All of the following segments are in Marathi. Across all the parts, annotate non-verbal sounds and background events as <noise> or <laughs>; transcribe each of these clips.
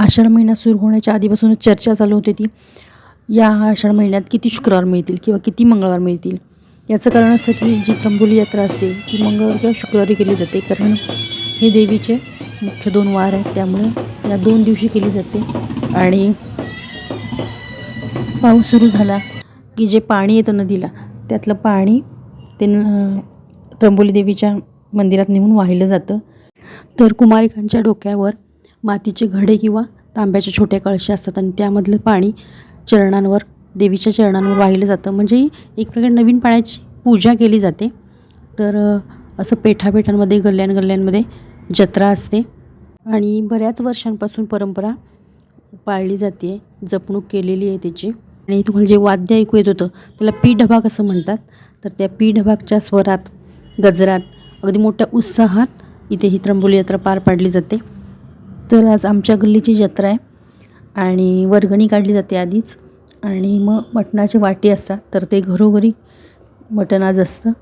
आषाढ महिना सुरू होण्याच्या आधीपासूनच चर्चा चालू होती ती. या आषाढ महिन्यात किती शुक्रवार मिळतील किंवा किती मंगळवार मिळतील? याचं कारण असं की जी त्र्यंबोली यात्रा असते ती मंगळवार किंवा शुक्रवारी केली जाते. कारण हे देवीचे मुख्य दोन वार आहेत त्यामुळे या दोन दिवशी केली जाते. आणि पाऊस सुरू झाला की जे पाणी येतं नदीला त्यातलं पाणी ते त्र्यंबोली देवीच्या मंदिरात नेऊन वाहिलं जातं. तर कुमारिकांच्या डोक्यावर मातीचे घडे किंवा तांब्याच्या छोट्या कळशी असतात आणि त्यामधलं पाणी चरणांवर देवीच्या चरणांवर वाहिलं जातं. म्हणजे एक प्रकारे नवीन पाण्याची पूजा केली जाते. तर असं पेठापेठांमध्ये गल्ल्यानगल्ल्यांमध्ये जत्रा असते. आणि बऱ्याच वर्षांपासून परंपरा पाळली जाते आहे जपणूक केलेली आहे त्याची. आणि तुम्हाला जे वाद्य ऐकू येत होतं त्याला पी ढबाक असं म्हणतात. तर त्या पी ढबाकच्या स्वरात गजरात अगदी मोठ्या उत्साहात इथे ही त्र्यंबोली यात्रा पार पाडली जाते. तर आज आमच्या गल्लीची जत्रा आहे आणि वर्गणी काढली जाते आधीच. आणि मग मटणाचे वाटी असतात तर ते घरोघरी मटण आज असतं.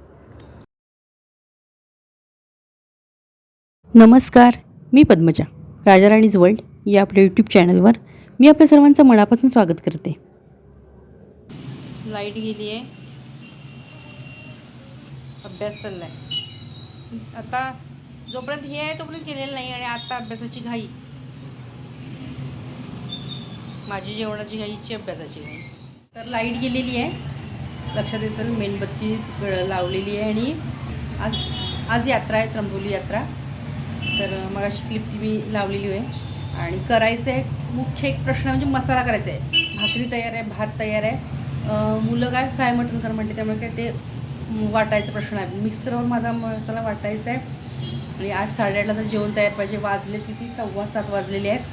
नमस्कार मी पद्मजा राजाराणीज वर्ल्ड या आपल्या यूट्यूब चॅनलवर मी आपल्या सर्वांचं मनापासून स्वागत करते. लाइट गेली आहे. अभ्यास चाललाय. आता जोपर्यंत हे आहे तोपर्यंत केलेलं नाही आणि आत्ता अभ्यासाची घाई. माझी जेवणाची घाईची अभ्यासाची घाई तर लाइट गेलेली आहे. लक्षात असेल मेणबत्ती लावलेली आहे आणि आज आज यात्रा आहे त्र्यंबोली यात्रा. तर मग अशी क्लिप ती मी लावलेली आहे. आणि करायचं आहे मुख्य एक प्रश्न म्हणजे मसाला करायचा आहे. भाकरी तयार आहे भात तयार आहे. मुलं काय फ्राय मटण कर म्हटले त्यामुळे काय ते वाटायचा प्रश्न आहे. मिक्सरवर माझा मसाला वाटायचा आहे. आणि आठ साडेआठला तर जेवण तयार पाहिजे. वाजले किती? सव्वा सात वाजलेले आहेत.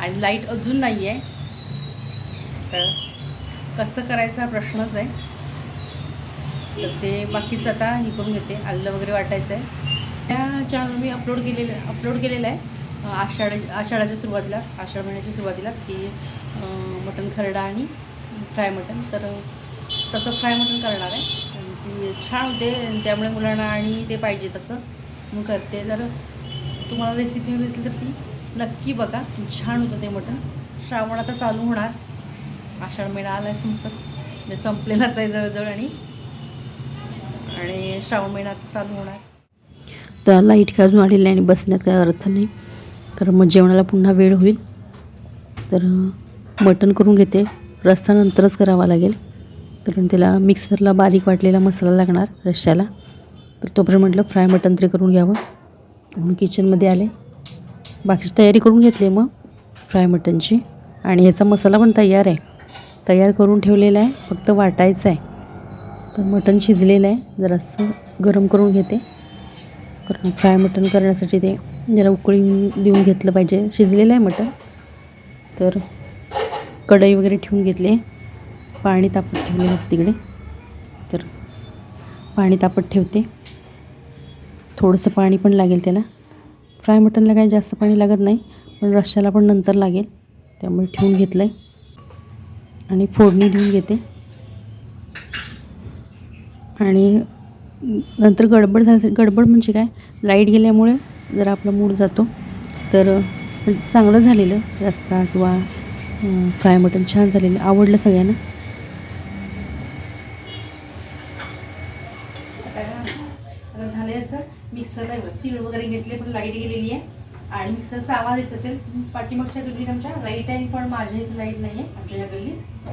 आणि लाइट अजून नाही आहे. तर कसं करायचा प्रश्नच आहे. तर ते बाकीचं आता हे करून घेते. आल्लं वगैरे वाटायचं आहे. त्या चॅनल मी अपलोड केलेलं अपलोड केलेलं आहे आषाढ आषाढाच्या सुरुवातीला आषाढ महिन्याच्या सुरुवातीलाच की मटण खरडा आणि फ्राय मटण. तर तसं फ्राय मटण करणार आहे. ती छान होते. आणि त्यामुळे मुलांना आणि ते पाहिजे तसं. मग करते. जर तुम्हाला रेसिपी हवी असेल तर ती नक्की बघा. छान होतं ते मटण. श्रावण आता चालू होणार. आषाढ महिना आला आहे संपत. म्हणजे संपलेलाच आहे जवळजवळ आणि आणि श्रावण महिना चालू होणार. तर लाइट काय अजून आलेली नाही आणि बसण्यात काय अर्थ नाही. कारण मग जेवणाला पुन्हा वेळ होईल. तर मटण करून घेते. रस्सा नंतरच करावा लागेल. कारण त्याला मिक्सरला बारीक वाटलेला मसाला लागणार रश्श्याला तर तोपर्यंत म्हटलं फ्राय मटण तरी करून घ्यावं. म्हणून किचनमध्ये आले. बाकीची तयारी करून घेतली मग फ्राय मटणची आणि ह्याचा मसाला पण तयार आहे. तयार करून ठेवलेला आहे. फक्त वाटायचं आहे. तर मटण शिजलेलं आहे. जरासं गरम करून घेते. कारण फ्राय मटण करण्यासाठी ते जरा उकळी देऊन घेतलं पाहिजे. शिजलेलं आहे मटण तर कढई वगैरे ठेवून घेतले. पाणी तापत ठेवले मग तिकडे. तर पाणी तापत ठेवते. थोडंसं पाणी पण लागेल त्याला. फ्राय मटनला काही जास्त पाणी लागत नाही पण रश्श्याला पण नंतर लागेल. त्यामुळे ठेवून घेतलं आहे आणि फोडणी देऊन घेते. आणि नंतर गडबड झाली गडबड म्हणजे काय? लाइट गेल्यामुळे जरा आपला मूड जातो. तर चांगलं झालेलं रस्सा किंवा फ्राय मटन छान झालेलं. आवडलं सगळ्यांना आता झाले असं स्टील वगैरे घेतले पण लाइट गेलेली आहे. आणि मिक्सरचा आवाज येत असेल. पाठीमागच्या गल्लीत आमच्या लाइट आहे पण माझ्या इथे लाइट नाही आहे आमच्या या गल्लीत.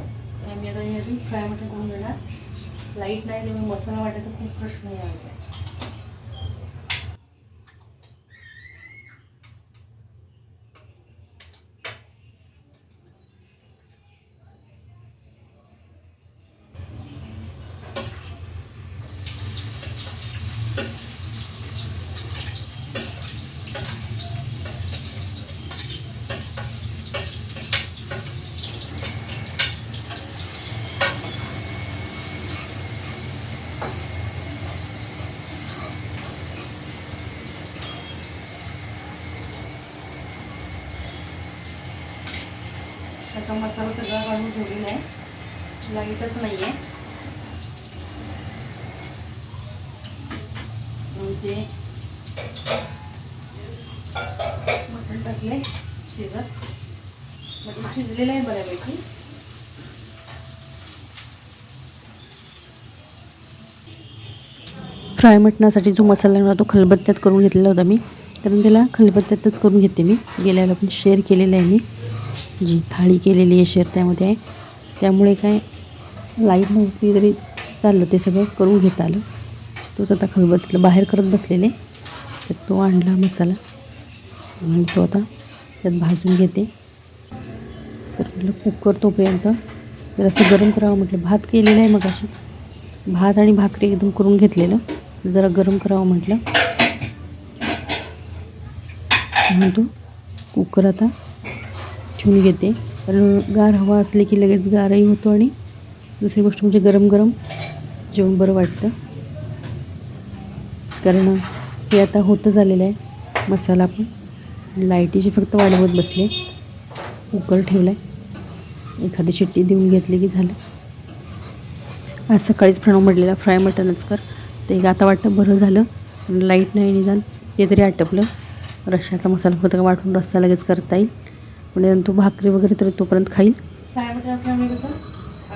मी आता या फ्राय मटन करून घेणार. लाइट नाही त्यामुळे मसाला वाटायचा खूप प्रश्न आहे त्याचा मसाला सगळा काढून ठेवलेला आहे. लाईटच नाही आहे ते म्हणजे मटण टाकले शिजत. मटण शिजलेलं आहे बऱ्यापैकी. फ्राय मटणासाठी जो मसाला होता तो खलबत्त्यात करून घेतलेला होता मी. कारण त्याला खलबत्त्यातच करून घेते मी. गेल्या वेळेला पण शेअर केलेला आहे मी. जी थाळी केलेली आहे शेअर त्यामध्ये आहे त्यामुळे काय लाइट नव्हती तरी चाललं ते सगळं करून घेता आलं. तोच आता खलबत्त्याला बाहेर करत बसलेले. तर तो आणला मसाला. आणि तो आता त्यात भाजून घेते. तर म्हटलं कुकर तोपर्यंत जरासं गरम करावं म्हटलं. भात केलेला आहे मग अशीच भात आणि भाकरी एकदम करून घेतलेलं. जरा गरम करावं म्हटलं. म्हणून तो कुकर आता ठेवून घेते. कारण गार हवा असली की लगेच गारही होतो आणि दुसरी गोष्ट म्हणजे गरम गरम जेवण बरं वाटतं. कारण हे आता होतं झालेलं आहे मसाला पण. लाईटीची फक्त वाढवत बसले. कुकर ठेवला आहे एखादी शिट्टी देऊन घेतली की झालं. आज सकाळीच प्रणव म्हटलेला फ्राय मटनच कर. ते आता वाटतं बरं झालं. लाइट नाही निदान ते तरी आटपलं. रश्श्याचा मसाला फक्त वाटून रस्सा लगेच करता येईल. म्हणजे तो भाकरी वगैरे तर तोपर्यंत खाईल. फ्राय मटन असल्यामुळे कसं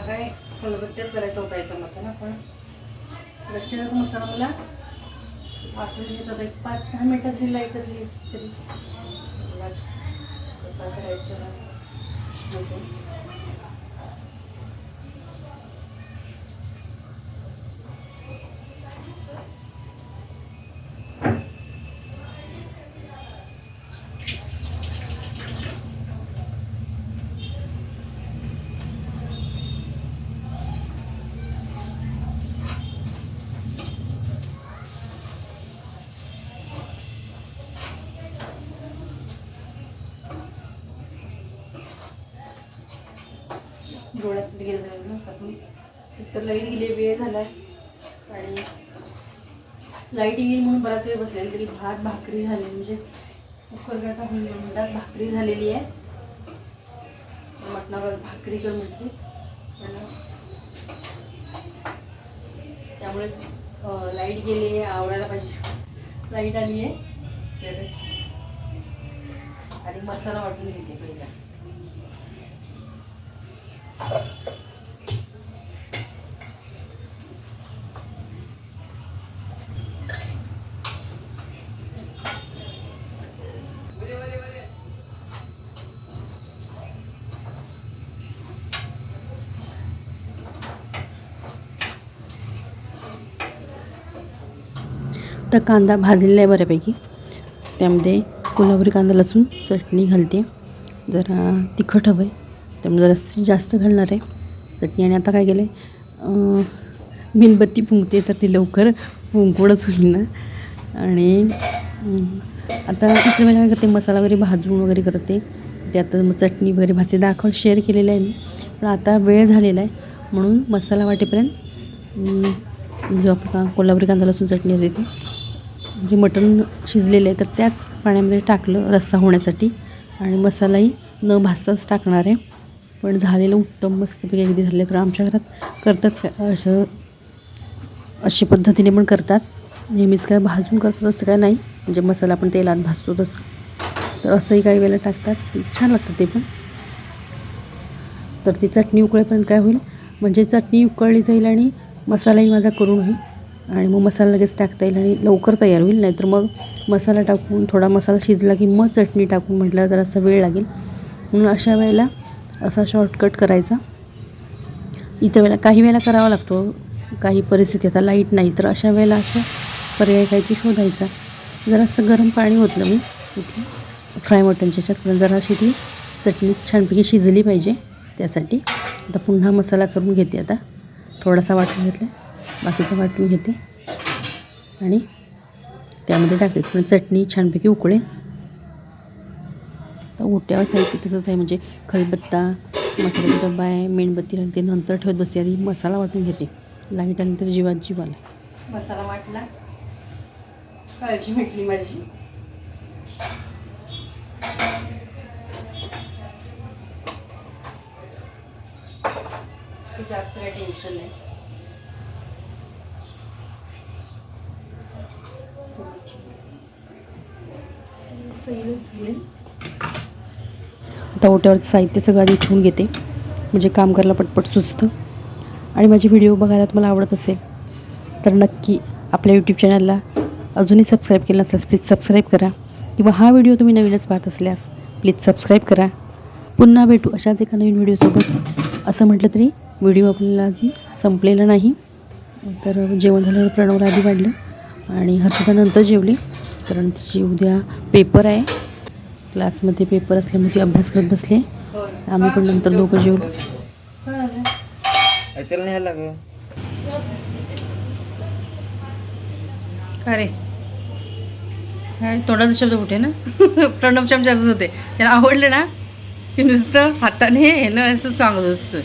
काय खलबत्त्यात करायचा होता याचा मसाला पण रश्श्याचा मसाला मला वाटून घ्यायचा होता. एक पाच दहा मिनटात तरी लाइट असली तरी. मला कसा करायचं? डोळ्यात गेलं जाईल ना आपण. लाइट गेली वेळ झाला आणि लाइट येईल म्हणून बराच वेळ बसलेली तरी भात भाकरी झाली म्हणजे. कुकर काय म्हणतात भाकरी झालेली आहे. मटणावर भाकरी कर म्हटली त्यामुळे लाइट गेली आहे आवडायला पाहिजे. लाइट आली आहे. तर आणि मसाला वाटून घेते पहिला. तर कांदा भाजलेला आहे बऱ्यापैकी. त्यामध्ये कोल्हापुरी कांदा लसूण चटणी घालते. जरा तिखट हवं आहे त्यामुळे जरा जास्त घालणार आहे. चटणी आणि आता काय केलं आहे मेणबत्ती फुंकते तर ती लवकर फुंकूनच होईल ना. आणि आता इतर वेळेला काय करते मसाला वगैरे भाजून वगैरे करते ते आता मग चटणी वगैरे भाजे दाखव शेअर केलेलं आहे मी. पण आता वेळ झालेला आहे. म्हणून मसाला वाटेपर्यंत जो आपला कोल्हापुरी कांदा लसूण चटणी असते ती जे मटण शिजलेलं आहे तर त्याच पाण्यामध्ये टाकलं रस्सा होण्यासाठी. आणि मसालाही न भासताच टाकणार आहे. पण झालेलं उत्तम मस्तपैकी अगदी झाले तर आमच्या घरात करतात का असं अशी पद्धतीने पण करतात. नेहमीच काय भाजून करतात असं काय नाही. म्हणजे मसाला आपण तेलात भाजतो तसं. तर असंही काही वेळेला टाकतात. छान लागतं ते पण. तर ती चटणी उकळेपर्यंत काय होईल? म्हणजे चटणी उकळली जाईल आणि मसालाही माझा करून होईल. आणि मग मसाला लगेच टाकता येईल आणि लवकर तयार होईल. नाहीतर मग मसाला टाकून थोडा मसाला शिजला की मग चटणी टाकून म्हटलं तर असा वेळ लागेल. म्हणून अशा वेळेला असा शॉर्टकट करायचा. इतर वेळेला काही वेळेला करावा लागतो. काही परिस्थिती आता लाइट नाही तर अशा वेळेला असं पर्याय काहीतरी शोधायचा. जरासं गरम पाणी होतलं मी. इथे फ्राय मटनच्या ह्याच्यात जराशी ती चटणी छानपैकी शिजली पाहिजे. त्यासाठी आता पुन्हा मसाला करून घेते आता. थोडासा वाटून घेतला बाकीचा वाटून घेते. आणि त्यामध्ये टाकते. थोडी चटणी छानपैकी उकळेल. ओट्यावर साहित्य तसंच आहे. म्हणजे खलबत्ता मसाल्याचा डबा आहे मेणबत्ती राहिली ते नंतर ठेवत बसते. आधी मसाला वाटून घेते. लाइट आली तर जीवात जीव आला. मसाला वाटला. काळजी भेटली माझी. जास्त काय टेन्शन नाही. आता ओट्यावरचं साहित्य सगळं आधी ठेवून घेते. म्हणजे काम करायला पटपट सुचतं. आणि माझे व्हिडिओ बघायला तुम्हाला आवडत असेल तर नक्की आपल्या यूट्यूब चॅनलला अजूनही सबस्क्राईब केलं नसल्यास प्लीज सबस्क्राईब करा. किंवा हा व्हिडिओ तुम्ही नवीनच पाहत असल्यास प्लीज सबस्क्राईब करा. पुन्हा भेटू अशाच एका नवीन व्हिडिओसोबत असं म्हटलं तरी व्हिडिओ आपल्याला आधी संपलेला नाही. तर जेवण झाल्यावर प्रणवला आधी वाढलं. आणि हर्षदानंतर जेवली. कारण तिची उद्या पेपर आहे. क्लासमध्ये पेपर असल्यामुळे ती अभ्यास करत बसली. आम्ही पण नंतर दोघं जेवलो. त्याला नाही लागलं? का रे? तोंडाचा शब्द कुठे ना? <laughs> प्रणव चमचे असंच होते. त्याला आवडलं ना की नुसतं हाताने हे ना असं सांगत असतं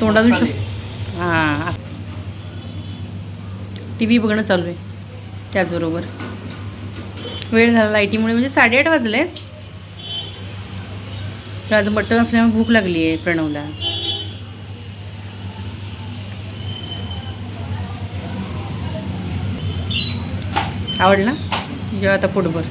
तोंडातून शब्द हां. टी व्ही बघणं चालू आहे त्याचबरोबर. वेळ झाला लाईटीमुळे. म्हणजे साडेआठ वाजले तर आज मटण असल्यामुळे भूक लागली आहे प्रणवला. आवडला? जेव्हा आता पोटभर.